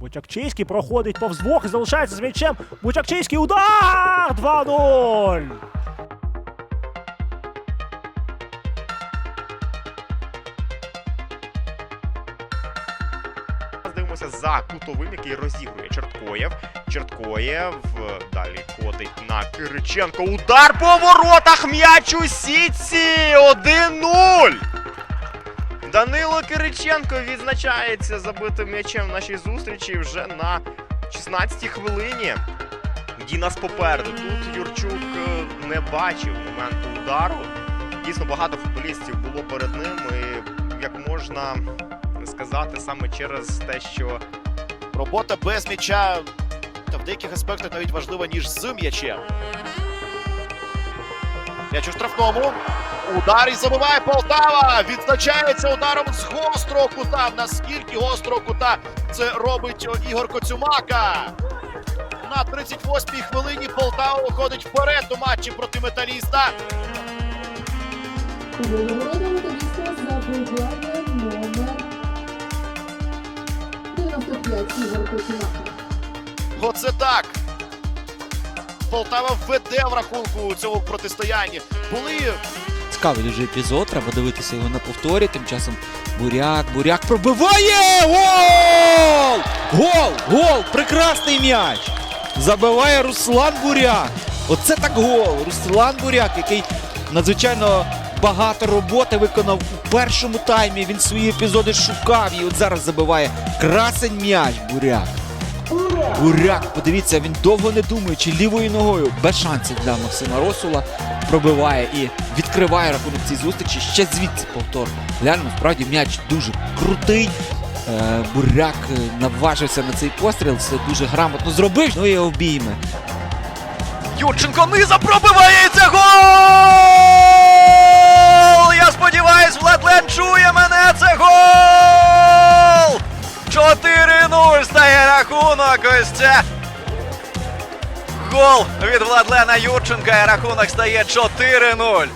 Бучакчийський проходить повз двох і залишається з м'ячем. Бучакчийський удар! 2-0! Дивимося за кутовим, який розігрує Черткоєв. Черткоєв е, далі котить на Кириченко. Удар по воротах! М'яч у сітці! 1-0! Данило Кириченко відзначається забитим м'ячем в нашій зустрічі вже на 16-й хвилині. Дінас попереду. Тут Юрчук е, не бачив моменту удару. Дійсно багато футболістів було перед ним. І як можна сказати, саме через те, що Робота без м'яча та в деяких аспектах навіть важлива, ніж з м'ячем. М'яч у штрафному. Удар і забиває Полтава. Відзначається ударом з гострого кута. Наскільки гострого кута це робить Ігор Коцюмака. На 38-й хвилині Полтава виходить вперед у матчі проти металіста. Володимира Металіста забиває номер 95 Ігор Кочумака. Оце так. Полтава веде в рахунку у цьому протистоянні. Були Цікавий дуже епізод, треба дивитися його на повторі. Тим часом Буряк, Буряк пробиває! Гол! Гол! Гол! Прекрасний м'яч! Забиває Руслан Буряк. Оце так гол! Руслан Буряк, який надзвичайно багато роботи виконав у першому таймі. Він свої епізоди шукав і от зараз забиває красень м'яч Буряк. Буряк, подивіться, він довго не думаючи лівою ногою, без шансів для Максима Росула, пробиває і відкриває рахунок цій зустрічі. Ще звідси повтор. Гляньмо, справді м'яч дуже крутий. Е, Буряк е, наважився на цей постріл, все дуже грамотно зробив. Ну і обійме. Юрченко низа пробиває і це гол! Рахунок. Ось. Гол від Владлена Юрченка. І рахунок стає 4-0.